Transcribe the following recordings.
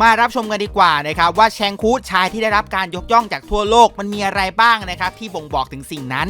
มารับชมกันดีกว่านะครับว่าแชงคูดชายที่ได้รับการยกย่องจากทั่วโลกมันมีอะไรบ้างนะครับที่บ่งบอกถึงสิ่งนั้น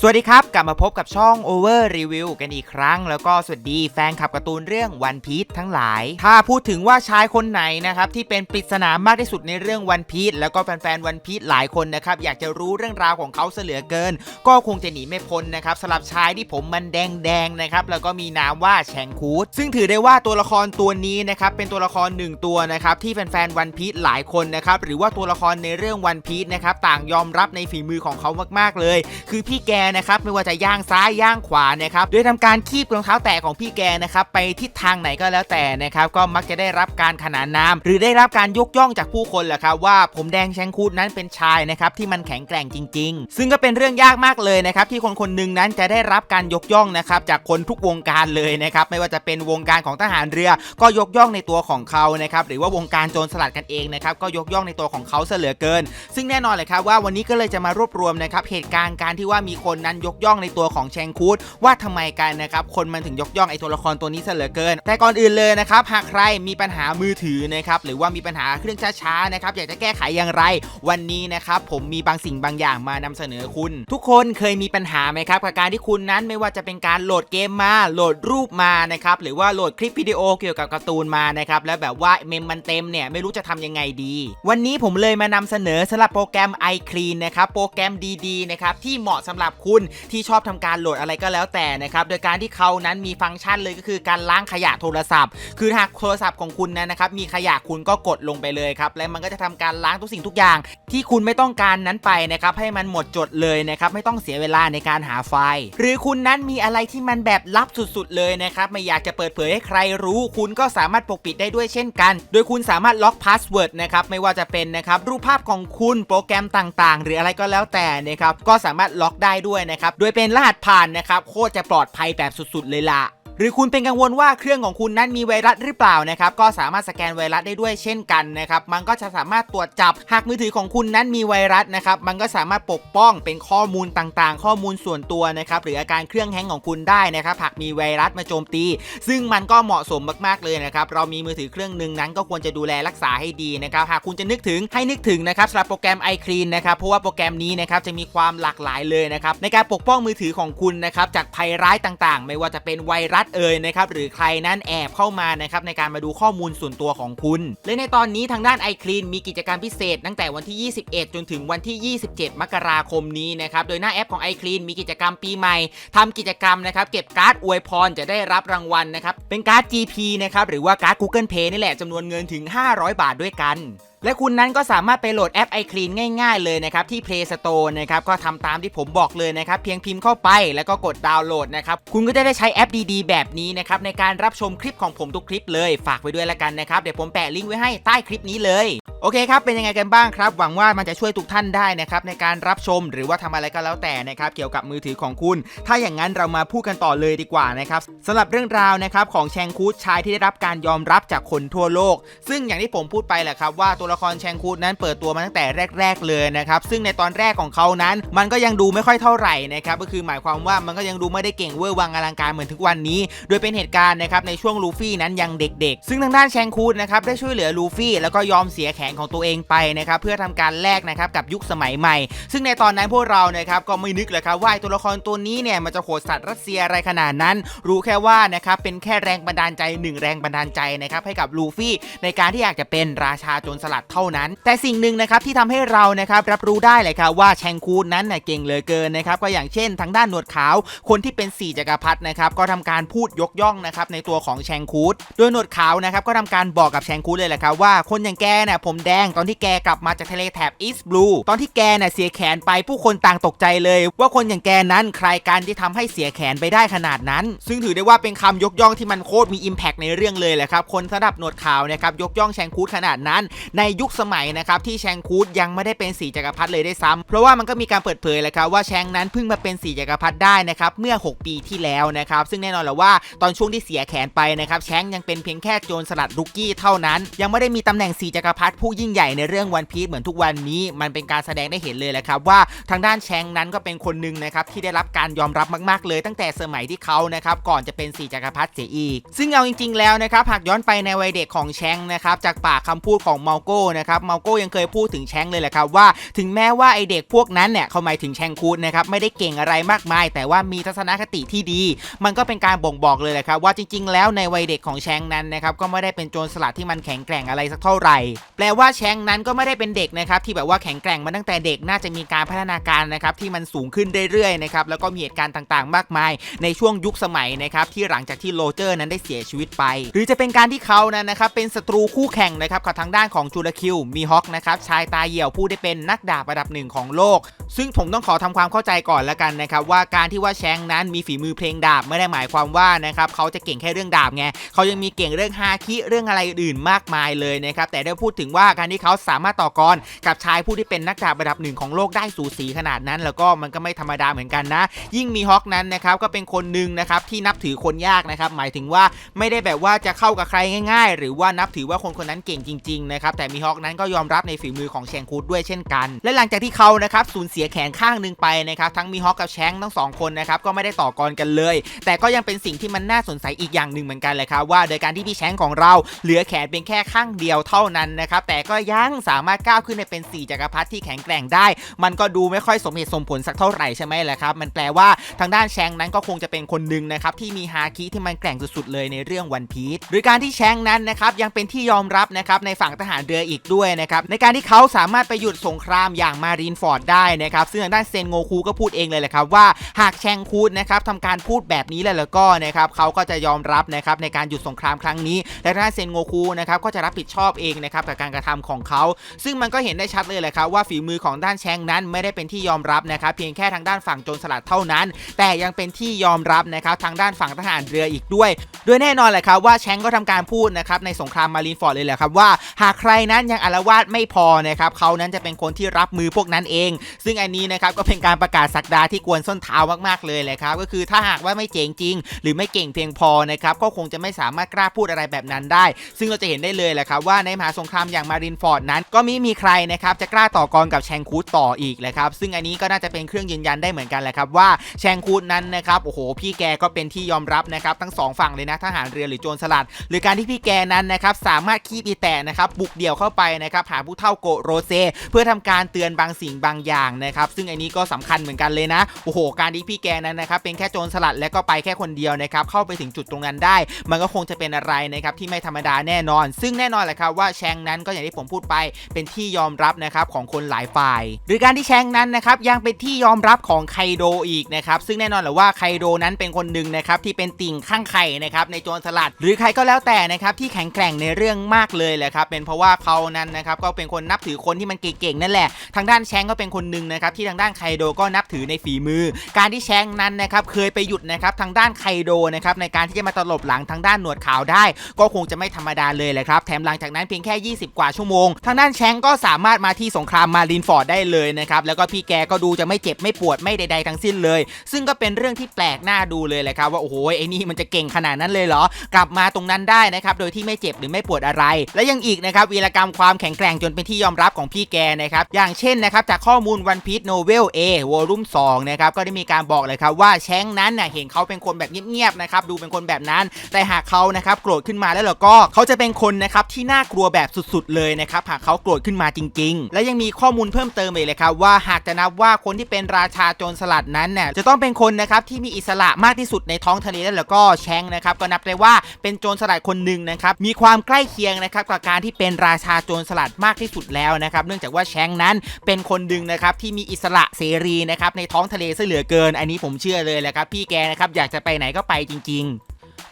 สวัสดีครับ กลับมาพบกับช่อง Over Review กันอีกครั้ง แล้วก็สวัสดีแฟนคลับการ์ตูนเรื่อง One Piece ทั้งหลาย ถ้าพูดถึงว่าชายคนไหนนะครับที่เป็นปริศนามากที่สุดในเรื่อง One Piece แล้วก็แฟนๆ One Piece หลายคนนะครับอยากจะรู้เรื่องราวของเขาเสลือเกิน ก็คงจะหนีไม่พ้นนะครับสำหรับชายที่ผมมันแดงๆนะครับแล้วก็มีนามว่าแชงคูดซึ่งถือได้ว่าตัวละครตัวนี้นะครับเป็นตัวละครหนึ่งตัวนะครับที่แฟนๆ One Piece หลายคนนะครับหรือว่าตัวละครในเรื่อง One Piece นะครับต่างยอมรับในฝีมือของเขามากๆเลย คือพี่แกนะครับไม่ว่าจะย่างซ้ายย่างขวานะครับโดยทำการคีบรองเท้าแตะของพี่แกนะครับไปทิศทางไหนก็แล้วแต่นะครับก็มักจะได้รับการขนานนามหรือได้รับการยกย่องจากผู้คนแหละครับว่าผมแดงแชงคูดนั้นเป็นชายนะครับที่มันแข็งแกร่งจริง ๆ ซึ่งก็เป็นเรื่องยากมากเลยนะครับที่คนคนหนึ่งนั้นจะได้รับการยกย่องนะครับจากคนทุกวงการเลยนะครับไม่ว่าจะเป็นวงการของทหารเรือ ก็ยกย่องในตัวของเขานะครับหรือว่าวงการโจรสลัดกันเองนะครับก็ยกย่องในตัวของเขาเสเหลือเกิน ซึ่งแน่นอนเลยครับว่าวันนี้ก็เลยจะมารวบรวมนะครับเหตุการณ์การที่ว่ามีคนนั้นยกย่องในตัวของแชงคูดว่าทำไมกันนะครับคนมันถึงยกย่องไอ้ตัวละครตัวนี้เสยเหลือเกิน แต่ก่อนอื่นเลยนะครับหากใครมีปัญหามือถือนะครับหรือว่ามีปัญหาเครื่องช้าๆนะครับอยากจะแก้ไขอย่างไร วันนี้นะครับผมมีบางสิ่งบางอย่างมานำเสนอคุณ ทุกคนเคยมีปัญหาไหมครับกับการที่คุณนั้นไม่ว่าจะเป็นการโหลดเกมมาโหลดรูปมานะครับหรือว่าโหลดคลิปวิดีโอเกี่ยวกับการ์ตูนมานะครับแล้วแบบว่าเมมมันเต็มเนี่ยไม่รู้จะทำยังไงดี วันนี้ผมเลยมานำเสนอสำหรับโปรแกรม iClean นะครับโปรแกรมดีๆนะครับที่เหมาะสำหรับคุณที่ชอบทำการโหลดอะไรก็แล้วแต่นะครับโดยการที่เขานั้นมีฟังก์ชันเลยก็คือการล้างขยะโทรศัพท์ คือหากโทรศัพท์ของคุณนั้นนะครับมีขยะคุณก็กดลงไปเลยครับและมันก็จะทำการล้างทุกสิ่งทุกอย่าง ที่คุณไม่ต้องการนั้นไปนะครับให้มันหมดจดเลยนะครับไม่ต้องเสียเวลาในการหาไฟล์ หรือคุณนั้นมีอะไรที่มันแบบลับสุดๆเลยนะครับไม่อยากจะเปิดเผยให้ใครรู้ คุณก็สามารถปกปิดได้ด้วยเช่นกัน โดยคุณสามารถล็อกพาสเวิร์ดนะครับไม่ว่าจะเป็นนะครับรูปภาพของคุณโปรแกรมต่างๆ หรืออะไรก็แล้วแต่นะครับก็สามารถล็อกได้ด้วยนะครับโดยเป็นรหัสผ่านนะครับโคตรจะปลอดภัยแบบสุดๆเลยล่ะ หรือคุณเป็นกังวลว่าเครื่องของคุณนั้นมีไวรัสหรือเปล่านะครับก็สามารถสแกนไวรัสได้ด้วยเช่นกันนะครับมันก็จะสามารถตรวจจับหากมือถือของคุณนั้นมีไวรัสนะครับมันก็สามารถปกป้องเป็นข้อมูลต่างๆ ข้อมูลส่วนตัวนะครับหรืออาการเครื่องแฮงของคุณได้นะครับหากมีไวรัสมาโจมตี ซึ่งมันก็เหมาะสมมากๆเลยนะครับเรามีมือถือเครื่องหนึ่งนั้นก็ควรจะดูแลรักษาให้ดีนะครับหากคุณจะนึกถึงให้นึกถึงนะครับสำหรับโปรแกรม iClean นะครับเพราะว่าโปรแกรมนี้นะครับจะมีความหลากหลายเลยนะครับในการปกป้องมือถือของคุณนะครับจากภัยร้ายต่างๆ ไม่ว่าจะเป็นไวรัสเอ่ยนะครับหรือใครนั้นแอบเข้ามานะครับในการมาดูข้อมูลส่วนตัวของคุณ และในตอนนี้ทางด้าน iClean มีกิจกรรมพิเศษ ตั้งแต่วันที่ 21 จนถึงวันที่ 27 มกราคมนี้นะครับโดยหน้าแอปของ iClean มีกิจกรรมปีใหม่ทำกิจกรรมนะครับเก็บการ์ดอวยพรจะได้รับรางวัลนะครับเป็นการ์ด GP นะครับหรือว่าการ์ด Google Pay นี่แหละจำนวนเงินถึง 500 บาทด้วยกันและคุณนั้นก็สามารถไปโหลดแอป iClean ง่ายๆเลยนะครับที่ Play Store นะครับก็ทำตามที่ผมบอกเลยนะครับเพียงพิมพ์เข้าไปแล้วก็กดดาวน์โหลดนะครับคุณก็จะได้ใช้แอปดีๆ แบบนี้นะครับในการรับชมคลิปของผมทุกคลิปเลย ฝากไว้ด้วยละกันนะครับเดี๋ยวผมแปะลิงก์ไว้ให้ใต้คลิปนี้เลย โอเคครับ เป็นยังไงกันบ้างครับ หวังว่ามันจะช่วยทุกท่านได้นะครับในการรับชมหรือว่าทำอะไรก็แล้วแต่นะครับเกี่ยวกับมือถือของคุณ ถ้าอย่างนั้นเรามาพูดกันต่อเลยดีกว่านะครับสำหรับเรื่องราวนะครับของแชงคูดชายที่ได้รับการยอมรับจากคนทั่วโลก ซึ่งอย่างที่ผมพูดไปแหละครับว่าตัวละครแชงคูดนั้นเปิดตัวมาตั้งแต่แรก ๆเลยนะครับซึ่งในตอนแรกของเขานั้น มันก็ยังดูไม่ค่อยเท่าไหร่นะครับก็คือหมายความว่ามันก็ยังดูไม่ได้เก่งเวอร์วังอลังการเหมือนทุกวันนี้ โดยเป็นเหตุการณ์นะครับในช่วงลูฟี่นั้นยังเด็ก ๆ ซึ่งทางด้านแชงคูดนะครับได้ช่วยเหลือลูฟี่แล้วก็ยอมเสียแขนของตัวเองไปนะครับเพื่อทำการแลกนะครับกับยุคสมัยใหม่ ซึ่งในตอนนั้นพวกเรานะครับก็ไม่นึกเลยครับว่าตัวละครตัวนี้เนี่ยมันจะโหดสัตว์รัสเซียอะไรขนาดนั้น รู้แค่ว่านะครับเป็นแค่แรงบันดาลใจหนึ่งแรงบันดาลใจนะครับให้กับลูฟี่ในการที่อยากจะเป็นราชาโจรสลัดเท่านั้น แต่สิ่งหนึ่งนะครับที่ทำให้เรานะครับรับรู้ได้เลยครับว่าแชงคูดนั้นน่ะเก่งเหลือเกินนะครับก็อย่างเช่น ทางด้านหนวดขาว คนที่เป็นสี่จักรพรรดินะครับก็ทำการพูดยกย่องนะครับในตัวของแชงคูดโดยหนวดขาวนะครับก็ทำการบอกกับแชงคูดเลยแหละครับว่าคนอย่างแกน่ะผมแดง ตอนที่แกกลับมาจากทะเลแถบอีสต์บลูตอนที่แกน่ะเสียแขนไปผู้คนต่างตกใจเลย ว่าคนอย่างแกนั้นใครกันที่ทำให้เสียแขนไปได้ขนาดนั้น ซึ่งถือได้ว่าเป็นคำยกย่องที่มันโคตรมีอิมแพกในเรื่องเลยแหละครับ คนระดับหนวดขาวนะครับยกย่องแชงคูดขนาดนั้น ในยุคสมัยนะครับที่แชงคูดยังไม่ได้เป็นสีจักรพรรดิเลยได้ซ้ำเพราะว่ามันก็มีการเปิดเผยแหละครับว่าแชงนั้นเพิ่งมาเป็นสีจักรพรรดิได้นะครับเมื่อ 6 ปีที่แล้วนะครับซึ่งแน่นอนแหละว่าตอนช่วงที่เสียแขนไปนะครับแชงยังเป็นเพียงแค่โจรสลัดรุกกี้เท่านั้น ยังไม่ได้มีตำแหน่งสีจักรพรรดิพูผู้ยิ่งใหญ่ในเรื่องวันพีซเหมือนทุกวันนี้ มันเป็นการแสดงได้เห็นเลยแหละครับว่าทางด้านแชงนั้นก็เป็นคนหนึ่งนะครับที่ได้รับการยอมรับมาก ๆ เลยตั้งแต่สมัยที่เขานะครับก่อนจะเป็นสี่จักรพรรดิเสียอีก ซึ่งเอาจริง ๆ แล้วนะครับหากย้อนไปในวัยเด็กของแชงนะครับจากปากคำพูดของเมาโก้นะครับเมาโก้ยังเคยพูดถึงแชงเลยแหละครับว่า ถึงแม้ว่าไอเด็กพวกนั้นเนี่ยเขาหมายถึงแชงคูดนะครับไม่ได้เก่งอะไรมากมาย แต่ว่ามีทัศนคติที่ดี มันก็เป็นการบ่งบอกเลยแหละครับว่าจริง ๆ แล้วในวัยเด็กของแชงนั้นนะครับก็ไม่ได้เป็นโจรสลัดที่มันแข็งแกร่งอะไรสักเท่าไหร่แปลว่าแชงนั้นก็ไม่ได้เป็นเด็กนะครับที่แบบว่าแข็งแกร่งมาตั้งแต่เด็กน่าจะมีการพัฒนาการนะครับที่มันสูงขึ้นเรื่อยๆนะครับแล้วก็มีเหตุการณ์ต่างๆ มากมาย ในช่วงยุคสมัยนะครับที่หลังจากที่โรเจอร์นั้นได้เสียชีวิตไป หรือจะเป็นการที่เขานั้นนะครับเป็นศัตรูคู่แข่งนะครับกับทางด้านของจูราคิวมีฮอคนะครับชายตาเหี่ยวผู้ได้เป็นนักดาบระดับหนึ่งของโลก ซึ่งผมต้องขอทำความเข้าใจก่อนละกันนะครับว่าการที่ว่าแชงนั้นมีฝีมือเพลงดาบไม่ได้หมายความว่านะครับเขาจะเก่งแค่เรื่องดาบไงเขายังมีเก่งเรื่องฮาคิเรื่องอะไรอื่นมากมายเลยนะครับแต่ได้พูดถึงว่าการที่เขาสามารถต่อกรกับชายผู้ที่เป็นนักดาบระดับหนึ่งของโลกได้สูสีขนาดนั้น แล้วก็มันก็ไม่ธรรมดาเหมือนกันนะ ยิ่งมีฮอคนั้นนะครับก็เป็นคนหนึ่งนะครับที่นับถือคนยากนะครับหมายถึงว่าไม่ได้แบบว่าจะเข้ากับใครง่าย ๆ หรือว่านับถือว่าคนคนนั้นเก่งจริงๆนะครับแต่มีฮอคนั้นก็ยอมรับในฝีมือของแชงคูดด้วยเช่นกัน และหลังจากที่เขานะครับสูญเสียแขนข้างหนึ่งไปนะครับทั้งมีฮอคกับแชงทั้งสองคนนะครับก็ไม่ได้ต่อกรกันเลย แต่ก็ยังเป็นสิ่งที่มันน่าสนใจอีกอย่างหนึ่งเหมือนกันเลยครับว่าโดยการที่พี่แชงของเราเหลือแขนเป็นแค่ข้างเดียวเท่านั้นนะครับแต่ก็ยังสามารถก้าวขึ้นในเป็นสี่จักรพรรดิที่แข็งแกร่งได้ มันก็ดูไม่ค่อยสมเหตุสมผลสักเท่าไหร่ใช่ไหมล่ะครับ มันแปลว่าทางด้านแชงนั้นก็คงจะเป็นคนหนึ่งนะครับที่มีฮาคิที่มันแกร่งสุดๆเลยในเรื่องวันพีชหรือการที่แชงนั้นนะครับยังเป็นที่ยอมรับนะครับในฝั่งทหารเรืออีกด้วยนะครับในการที่เขาสามารถไปหยุดสงครามอย่างมารีนฟอร์ดได้นะครับซึ่งทางด้านเซนโงคูก็พูดเองเลยแหละครับว่าหากแชงคูดนะครับทำการพูดแบบนี้แล้วแล้วก็นะครับเขาก็จะยอมรับนะครับในการหยุดสงครามครั้งนี้และทางด้านเซนโงคูนะครับก็จะรับผิดชอบเองนะครับกับการกระทำของเขา ซึ่งมันก็เห็นได้ชัดเลยแหละครับว่าฝีมือของด้านแชงนั้นไม่ได้เป็นที่ยอมรับนะครับเพียงแค่ทางด้านฝั่งโจรสลัดเท่านั้น แต่ยังเป็นที่ยอมรับนะครับทางด้านฝั่งทหารเรืออีกด้วย โดยแน่นอนแหละครับว่าแชงก็ทำการพูดนะครับในสงครามมารีนฟอร์ดเลยแหละครับว่าหากใครนั้นยังอารวาสไม่พอนะครับเขานั้นจะเป็นคนที่รับมือพวกนั้นเอง ซึ่งอันนี้นะครับก็เป็นการประกาศสักดาที่กวนส้นเท้ามากๆเลยแหละครับก็คือถ้าหากว่าไม่เจ๋งจริง หรือไม่เก่งเพียงพอนะครับก็คงจะไม่สามารถกล้าพูดอะไรแบบนั้นได้ ซึ่งเราจะเห็นได้เลยแหละครับว่าในมหาสงครามอย่างมารินฟอร์ดนั้น ก็ไม่มีใครนะครับจะกล้าต่อกรกับแชงคูดต่ออีกแหละครับซึ่งอันนี้ก็น่าจะเป็นเครื่องยืนยันได้เหมือนกันแหละครับว่าแชงคูดนั้นนะครับโอ้โหพี่แกก็เป็นที่ยอมรับนะครับทั้งสองฝั่งเลยนะทหารเรือหรือโจรสลัด หรือการที่พี่แกนั้นนะครับสามารถขี้ปีแตะนะครับบุกเดี่ยวเข้าไปนะครับหาผู้เท่าโกโรเซ เพื่อทำการเตือนบางสิ่งบางอย่างนะครับซึ่งอันนี้ก็สำคัญเหมือนกันเลยนะโอ้โห การที่พี่แกนั้นนะครับเป็นแค่โจรสลัดและก็ไปแค่คนเดียวนะครับเข้าไปถึงจุดตรงนั้นได้ มันก็คงจะเป็นอะไรนะครับที่ไม่ธรรมดาแน่นอน ซึ่งแน่นอนแหละครับว่าแชงนั้นก็อย่างที่ผมพูดไป เป็นที่ยอมรับนะครับของคนหลายฝ่าย หรือการที่แชงนั้นนะครับยังเป็นที่ยอมรับของไคโดอีกนะครับซึ่งแน่นอนแหละว่าไคโดนั้นเป็นคนหนึ่งนะครับที่เป็นติ่งข้างไข่นะครับในโจรสลัด หรือใครก็แล้วแต่นะครับที่แข็งแกร่งในเรื่องมากเลยแหละครับเป็นเพราะว่าเขานั้นนะครับก็เป็นคนนับถือคนที่มันเก่งๆนั่นแหละ ทางด้านแชงก็เป็นคนหนึ่งนะครับที่ทางด้านไคโดก็นับถือในฝีมือ การที่แชงนั้นนะครับเคยไปหยุดนะครับทางด้านไคโดนะครับในการที่จะมาตลบหลังทางด้านหนวดขาวได้ ก็คงจะไม่ธรรมดาเลยแหละครับแถมหลังจากนั้นเพียงแค่ 20 กว่าชั่วโมง ทางด้านแชงก็สามารถมาที่สงครามมารินฟอร์ดได้เลยนะครับ แล้วก็พี่แกก็ดูจะไม่เจ็บไม่ปวดไม่ใด ๆ ทั้งสิ้นเลย ซึ่งก็เป็นเรื่องที่แปลกหน้าดูเลยแหละครับว่าโอ้โหไอ้นี่มันจะเก่งขนาดนั้นเลยเหรอ กลับมาตรงนั้นได้นะครับโดยที่ไม่เจ็บหรือไม่ปวดอะไร และยังอีกนะครับวีรกรรมความแข็งแกร่งจนเป็นที่ยอมรับของพี่แกนะครับอย่างเช่นนะครับจากข้อมูลวันพี e โนเวลเอวอลุ่ม2นะครับก็ได้มีการบอกเลยครับว่าแชงนั้นน่ะเห็นเขาเป็นคนแบบเงียบๆนะครับดูเป็นคนแบบนั้น แต่หากเขานะครับโกรธขึ้นมาแล้วเราก็เขาจะเป็นคนนะครับที่น่ากลัวแบบสุดๆเลยนะครับหากเขาโกรธขึ้นมาจริง ๆ และยังมีข้อมูลเพิ่มเติมอีกเลยครับว่าหากจะนับว่าคนที่เป็นราชาโจรสลัดนั้นเนี่ยจะต้องเป็นคนนะครับที่มีอิสระมากที่สุดในท้องทะเลแล้วก็แชงนะครับก็นับได้ว่าเป็นโจรสลัดคนหนึ่งนะครับมีความใกล้เคียงนะครับกับการที่เป็นราชาโจรสลัดมากที่สุดแล้วนะครับเนื่องจากว่าแชงนั้นเป็นคนหนึ่งนะครับที่มีอิสระเสรีนะครับในท้องทะเลซะเหลือเกิน อันนี้ผมเชื่อเลยแหละครับพี่แกนะครับอยากจะไปไหนก็ไปจริง ๆ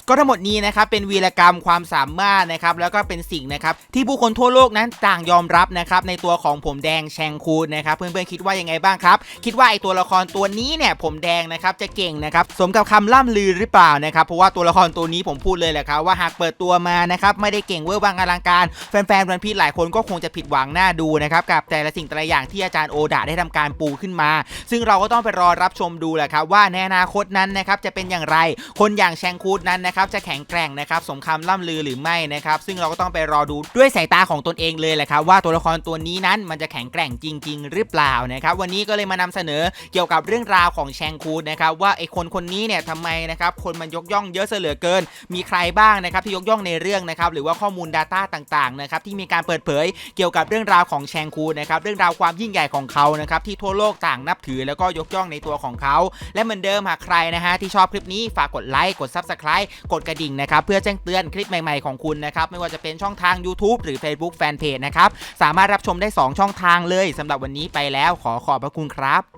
ก็ทั้งหมดนี้นะครับเป็นวีรกรรมความสามารถนะครับแล้วก็เป็นสิ่งนะครับที่ผู้คนทั่วโลกนั้นต่างยอมรับนะครับในตัวของผมแดงแชงคูนนะครับเพื่อนๆคิดว่ายังไงบ้างครับ คิดว่าไอตัวละครตัวนี้เนี่ยผมแดงนะครับจะเก่งนะครับสมกับคำล่ำลือหรือเปล่านะครับเพราะว่าตัวละครตัวนี้ผมพูดเลยแหละครับว่าหากเปิดตัวมานะครับไม่ได้เก่งเวอร์วังอลังการแฟนๆวันพีหลายคนก็คงจะผิดหวังหน้าดูนะครับกับแต่ละสิ่งแต่ละอย่างที่อาจารย์โอดาได้ทำการปูขึ้นมา ซึ่งเราก็ต้องไปรอรับชมดูแหละครับว่าในอนาคตนั้นนะครับจะเป็นอย่างไร คนอย่างแชงคูดนั้นนะนะครับจะแข็งแกร่งนะครับสมคำล่ำลือหรือไม่นะครับซึ่งเราก็ต้องไปรอดูด้วยสายตาของตนเองเลยแหละครับว่าตัวละครตัวนี้นั้นมันจะแข็งแกร่งจริง ๆ หรือเปล่านะครับวันนี้ก็เลยมานำเสนอเกี่ยวกับเรื่องราวของแชงคูดนะครับว่าไอคนคนนี้เนี่ยทำไมนะครับคนมันยกย่องเยอะเสือเหลือเกิน มีใครบ้างนะครับที่ยกย่องในเรื่องนะครับหรือว่าข้อมูล Data ต่างๆนะครับที่มีการเปิดเผยเกี่ยวกับเรื่องราวของแชงคูดนะครับเรื่องราวความยิ่งใหญ่ของเขานะครับที่ทั่วโลกต่างนับถือแล้วก็ยกย่องในตัวของเขา และเหมือนเดิมหากใครนะฮะที่ชอบคลิปนี้ฝากกดไลค์กด Subscribe กดกระดิ่งนะครับเพื่อแจ้งเตือนคลิปใหม่ ๆ ของคุณนะครับไม่ว่าจะเป็นช่องทาง YouTube หรือ Facebook Fanpage นะครับสามารถรับชมได้ 2 ช่องทางเลยสำหรับวันนี้ไปแล้วขอขอบพระคุณครับ